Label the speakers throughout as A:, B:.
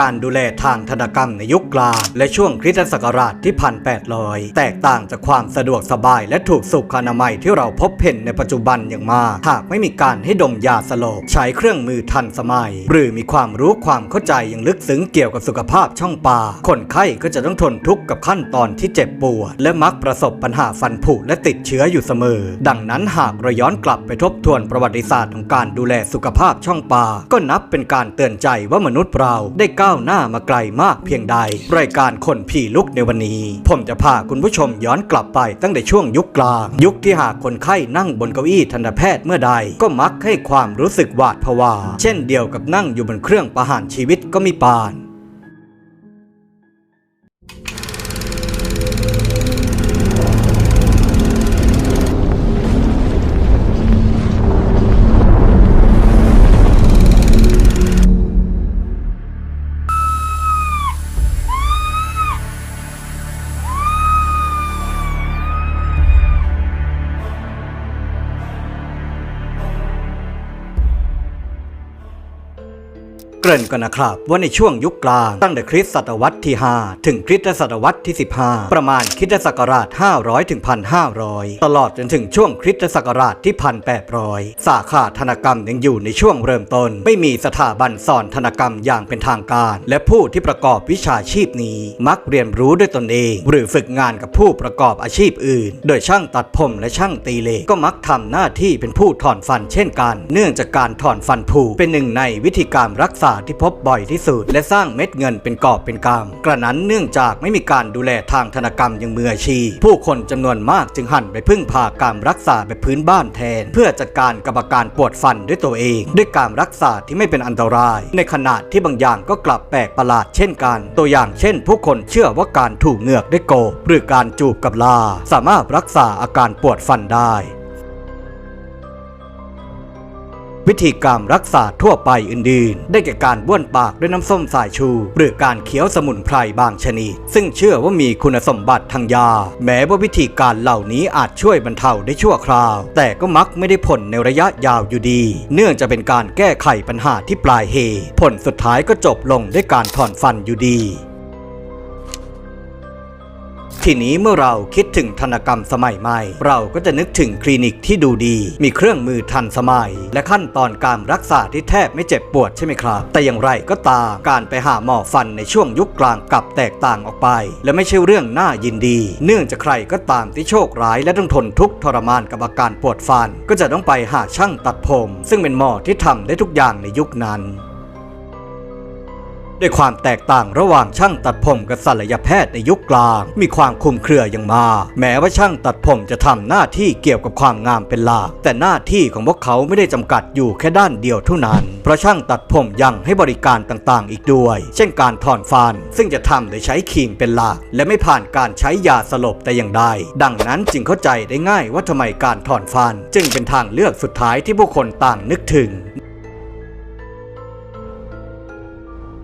A: การดูแลทางธนกรรมในยุคกลางและช่วงคริสตศักราชที่ 1800 แตกต่างจากความสะดวกสบายและถูกสุขอนามัยที่เราพบเห็นในปัจจุบันอย่างมาก หากไม่มีการให้ดมยาสลบใช้เครื่องมือทันสมัย หรือมีความรู้ความเข้าใจอย่างลึกซึ้งเกี่ยวกับสุขภาพช่องปากคนไข้ก็จะต้องทนทุกข์กับขั้นตอนที่เจ็บปวดและมักประสบปัญหาฟันผุและติดเชื้ออยู่เสมอ ดังนั้นหากเราย้อนกลับไปทบทวนประวัติศาสตร์ของการดูแลสุขภาพช่องปากก็นับเป็นการเตือนใจว่ามนุษย์เราได้ก้า้าวหน้ามาไกลมากเพียงใด รายการคนผีลุกในวันนี้ ผมจะพาคุณผู้ชมย้อนกลับไปตั้งแต่ช่วงยุคกลาง ยุคที่หากคนไข้นั่งบนเก้าอี้ทันตแพทย์เมื่อใด ก็มักให้ความรู้สึกหวาดผวา เช่นเดียวกับนั่งอยู่บนเครื่องประหารชีวิตก็มีปาน เกริ่นก่อนนะครับว่าในช่วงยุคกลางตั้งแต่คริสตศตวรรษที่ 5 ถึงคริสตศตวรรษที่ 15 ประมาณคริสตศักราช 500 ถึง 1,500 ตลอดจนถึงช่วงคริสตศักราชที่ 1,800 สาขาธนกรรมยังอยู่ในช่วงเริ่มต้น ไม่มีสถาบันสอนธนกรรมอย่างเป็นทางการ และผู้ที่ประกอบวิชาชีพนี้มักเรียนรู้ด้วยตนเอง หรือฝึกงานกับผู้ประกอบอาชีพอื่น โดยช่างตัดผมและช่างตีเหล็กก็มักทำหน้าที่เป็นผู้ถอนฟันเช่นกัน เนื่องจากการถอนฟันผุเป็นหนึ่งในวิธีการรักษาที่พบบ่อยที่สุดและสร้างเม็ดเงินเป็นกอบเป็นกำกระนั้นเนื่องจากไม่มีการดูแลทางธนกรรมอย่างมืออาชีพผู้คนจำนวนมากจึงหันไปพึ่งพาการรักษาแบบพื้นบ้านแทน เพื่อจัดการกับอาการปวดฟันด้วยตัวเอง ด้วยการรักษาที่ไม่เป็นอันตราย ในขณะที่บางอย่างก็กลับแปลกประหลาดเช่นกัน ตัวอย่างเช่น ผู้คนเชื่อว่าการถูกเหงือกด้วยโกบหรือการจูบกับลา สามารถรักษาอาการปวดฟันได้ วิธีการรักษาทั่วไปอื่นๆ ได้แก่การบ้วนปากด้วยน้ำส้มสายชู หรือการเคี้ยวสมุนไพรบางชนิด ซึ่งเชื่อว่ามีคุณสมบัติทางยา แม้ว่าวิธีการเหล่านี้อาจช่วยบรรเทาได้ชั่วคราว แต่ก็มักไม่ได้ผลในระยะยาวอยู่ดี เนื่องจะเป็นการแก้ไขปัญหาที่ปลายเหตุผลสุดท้ายก็จบลงด้วยการถอนฟันอยู่ดี ทีนี้เมื่อเราคิดถึงธนกรรมสมัยใหม่ เราก็จะนึกถึงคลินิกที่ดูดี มีเครื่องมือทันสมัย และขั้นตอนการรักษาที่แทบไม่เจ็บปวดใช่ไหมครับ แต่อย่างไรก็ตามการไปหาหมอฟันในช่วงยุคกลางกลับแตกต่างออกไป และไม่ใช่เรื่องน่ายินดี เนื่องจากใครก็ตามที่โชคร้ายและต้องทนทุกข์ทรมานกับอาการปวดฟัน ก็จะต้องไปหาช่างตัดผม ซึ่งเป็นหมอที่ทำได้ทุกอย่างในยุคนั้น ด้วยความแตกต่างระหว่างช่างตัดผมกับศัลยแพทย์ในยุคกลาง มีความคลุมเครืออย่างมา แม้ว่าช่างตัดผมจะทำหน้าที่เกี่ยวกับความงามเป็นหลักแต่หน้าที่ของพวกเขาไม่ได้จำกัดอยู่แค่ด้านเดียวเท่านั้น เพราะช่างตัดผมยังให้บริการต่างๆ อีกด้วย เช่นการถอนฟัน ซึ่งจะทำโดยใช้ครีมเป็นหลักและไม่ผ่านการใช้ยาสลบแต่อย่างใดดังนั้นจึงเข้าใจได้ง่ายว่าทำไมการถอนฟัน จึงเป็นทางเลือกสุดท้ายที่ผู้คนต่างนึกถึง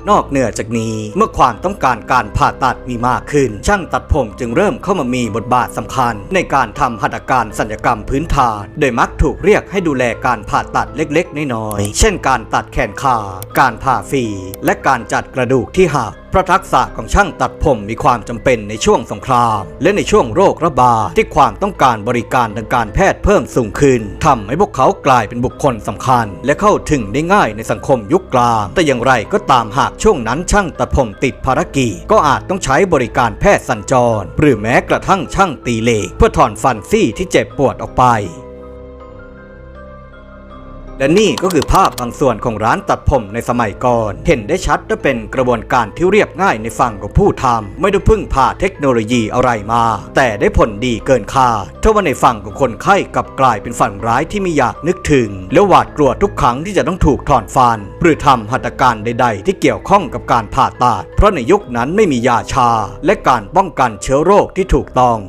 A: นอกเหนือจากนี้ เมื่อความต้องการการผ่าตัดมีมากขึ้น ช่างตัดผมจึงเริ่มเข้ามามีบทบาทสำคัญ ในการทำหัตถการสัญญกรรมพื้นฐาน โดยมักถูกเรียกให้ดูแลการผ่าตัดเล็กๆ น้อยๆ เช่นการตัดแขนขา การผ่าฝีและการจัดกระดูกที่หักพราะทักษะของช่างตัดผมมีความจำเป็นในช่วงสงคราม และในช่วงโรคระบาดที่ความต้องการบริการทางการแพทย์เพิ่มสูงขึ้นทำให้พวกเขากลายเป็นบุคคลสำคัญ และเข้าถึงได้ง่ายในสังคมยุคกลาง แต่อย่างไรก็ตามหากช่วงนั้นช่างตัดผมติดภารกิจก็อาจต้องใช้บริการแพทย์สัญจร หรือแม้กระทั่งช่างตีเหล็กเพื่อถอนฟันซี่ที่เจ็บปวดออกไป และนี่ก็คือภาพบางส่วนของร้านตัดผมในสมัยก่อน เห็นได้ชัดว่าเป็นกระบวนการที่เรียบง่ายในฝั่งของผู้ทำไม่ได้พึ่งพาเทคโนโลยีอะไรมา แต่ได้ผลดีเกินคาดถ้าว่าในฝั่งของคนไข้กลับกลายเป็นฝันร้ายที่ไม่อยากนึกถึง และหวาดกลัวทุกครั้งที่จะต้องถูกถอนฟัน หรือทำหัตถการใด ๆ ที่เกี่ยวข้องกับการผ่าตัดเพราะในยุคนั้นไม่มียาชา และการป้องกันเชื้อโรคที่ถูกต้อง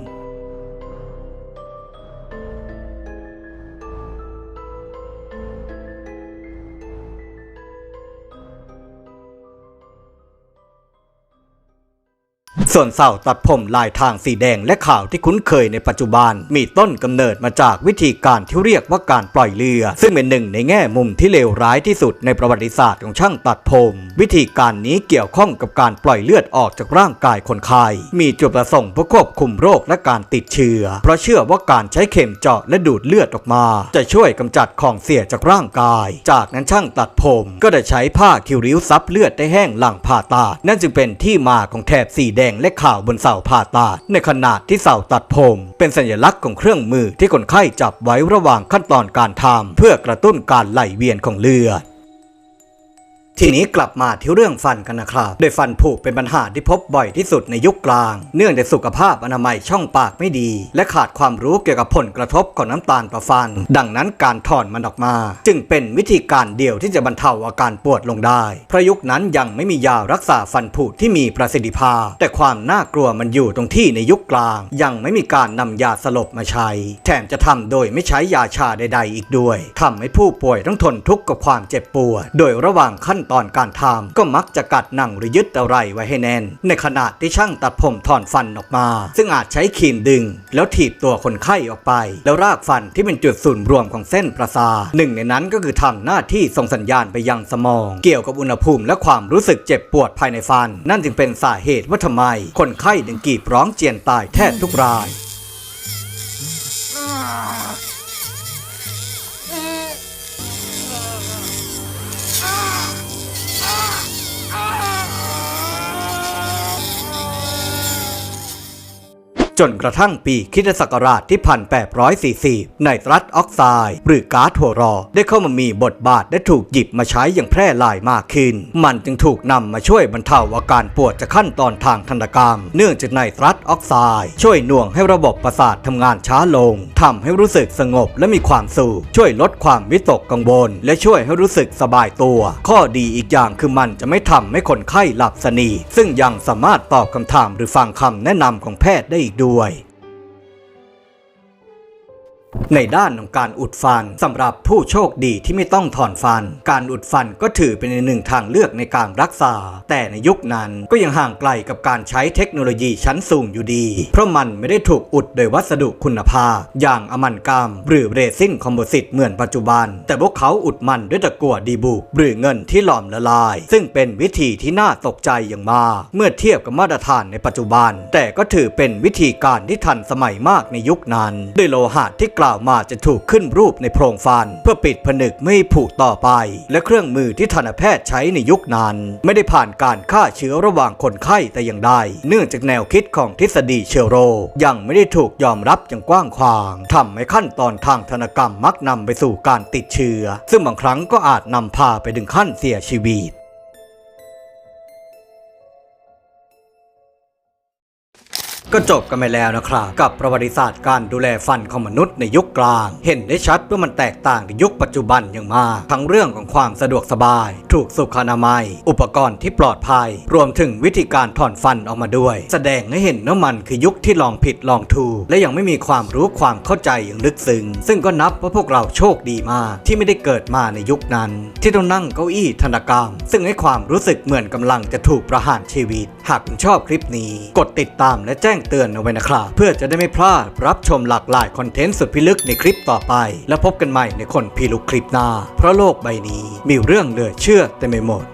A: ส่วนเสาตัดผมลายทางสีแดงและขาวที่คุ้นเคยในปัจจุบัน มีต้นกำเนิดมาจากวิธีการที่เรียกว่าการปล่อยเรือ ซึ่งเป็นหนึ่งในแง่มุมที่เลวร้ายที่สุดในประวัติศาสตร์ของช่างตัดผม วิธีการนี้เกี่ยวข้องกับการปล่อยเลือดออกจากร่างกายคนไข้มีจุดประสงค์เพื่อควบคุมโรคและการติดเชื้อ เพราะเชื่อว่าการใช้เข็มเจาะและดูดเลือดออกมา จะช่วยกำจัดของเสียจากร่างกาย จากนั้นช่างตัดผมก็ได้ใช้ผ้าคิวริ้วซับเลือดได้แห้งหลังผ่าตัดนั่นจึงเป็นที่มาของแถบสีแดงและขาวบนเสาผ่าตัดในขนาดที่เสาตัดผม เป็นสัญลักษณ์ของเครื่องมือที่คนไข้จับไว้ระหว่างขั้นตอนการทำเพื่อกระตุ้นการไหลเวียนของเลือด ทีนี้กลับมาที่เรื่องฟันกันนะครับโดยฟันผุเป็นปัญหาที่พบบ่อยที่สุดในยุคกลาง เนื่องจากสุขภาพอนามัยช่องปากไม่ดี และขาดความรู้เกี่ยวกับผลกระทบของน้ำตาลต่อฟัน ดังนั้นการถอนมันออกมา จึงเป็นวิธีการเดียวที่จะบรรเทาอาการปวดลงได้เพราะยุคนั้นยังไม่มียารักษาฟันผุที่มีประสิทธิภาพ แต่ความน่ากลัวมันอยู่ตรงที่ในยุคกลาง ยังไม่มีการนำยาสลบมาใช้ แถมจะทำโดยไม่ใช้ยาชาใด ๆ อีกด้วยทำให้ผู้ป่วยต้องทนทุกข์กับความเจ็บปวด โดยระหว่างขั้นตอนการทำก็มักจะกัดหนังหรือยึดอะไรไว้ให้แน่น ในขณะที่ช่างตัดผมถอนฟันออกมา ซึ่งอาจใช้ครีมดึง แล้วถีบตัวคนไข้ออกไป แล้วรากฟันที่เป็นจุดศูนย์รวมของเส้นประสาทหนึ่งในนั้นก็คือทำหน้าที่ส่งสัญญาณไปยังสมอง เกี่ยวกับอุณหภูมิและความรู้สึกเจ็บปวดภายในฟัน นั่นจึงเป็นสาเหตุว่าทำไม คนไข้ถึงกรีดร้องเจียนตายแทบทุกราย จนกระทั่งปีคริสตศักราชที่ 1840ไนตรัสออกไซด์หรือก๊าซหัวรอ ได้เข้ามามีบทบาทและถูกหยิบมาใช้อย่างแพร่หลายมากขึ้น มันจึงถูกนำมาช่วยบรรเทาอาการปวดจากขั้นตอนทางทันตกรรม เนื่องจากไนตรัสออกไซด์ช่วยหน่วงให้ระบบประสาททำงานช้าลงทำให้รู้สึกสงบและมีความสุขช่วยลดความวิตกกังวล และช่วยให้รู้สึกสบายตัว ข้อดีอีกอย่างคือมันจะไม่ทำให้คนไข้หลับสนิทซึ่งยังสามารถตอบคำถามหรือฟังคำแนะนำของแพทย์ได้อีกด้วย ในด้านของการอุดฟันสำหรับผู้โชคดีที่ไม่ต้องถอนฟัน การอุดฟันก็ถือเป็นหนึ่งทางเลือกในการรักษา แต่ในยุคนั้นก็ยังห่างไกลกับการใช้เทคโนโลยีชั้นสูงอยู่ดี เพราะมันไม่ได้ถูกอุดโดยวัสดุคุณภาพ อย่างอมันกรรมหรือเรซินคอมโพสิตเหมือนปัจจุบัน แต่พวกเขาอุดมันด้วยตะกั่วดีบุกหรือเงินที่หลอมละลาย ซึ่งเป็นวิธีที่น่าตกใจอย่างมากเมื่อเทียบกับมาตรฐานในปัจจุบัน แต่ก็ถือเป็นวิธีการที่ทันสมัยมากในยุคนั้นด้วยโลหะที่กล่าวมาจะถูกขึ้นรูปในโพรงฟัน เพื่อปิดผนึกไม่ผุต่อไป และเครื่องมือที่ทันตแพทย์ใช้ในยุคนั้น ไม่ได้ผ่านการฆ่าเชื้อระหว่างคนไข้แต่อย่างใด เนื่องจากแนวคิดของทฤษฎีเชื้อโรคยังไม่ได้ถูกยอมรับอย่างกว้างขวางทำให้ขั้นตอนทางธนกรรมมักนำไปสู่การติดเชื้อ ซึ่งบางครั้งก็อาจนำพาไปถึงขั้นเสียชีวิต ก็จบกันไปแล้วนะครับ กับประวัติศาสตร์การดูแลฟันของมนุษย์ในยุคกลาง เห็นได้ชัดว่ามันแตกต่างในยุคปัจจุบันอย่างมาก ทั้งเรื่องของความสะดวกสบาย ถูกสุขอนามัย อุปกรณ์ที่ปลอดภัย รวมถึงวิธีการถอนฟันออกมาด้วย แสดงให้เห็นว่ามันคือยุคที่ลองผิดลองถูกและยังไม่มีความรู้ความเข้าใจอย่างลึกซึ้งซึ่งก็นับว่าพวกเราโชคดีมากที่ไม่ได้เกิดมาในยุคนั้น ที่ต้องนั่งเก้าอี้ธนกรรม ซึ่งให้ความรู้สึกเหมือนกำลังจะถูกประหารชีวิต หากคุณชอบคลิปนี้ กดติดตามและแจ้งเตือนเอาไว้นะครับ เพื่อจะได้ไม่พลาดรับชมหลากหลายคอนเทนต์สุดพิลึกในคลิปต่อไป แล้วพบกันใหม่ในคนพิลึกคลิปหน้า เพราะโลกใบนี้มีเรื่องเหลือเชื่อเต็มไปหมด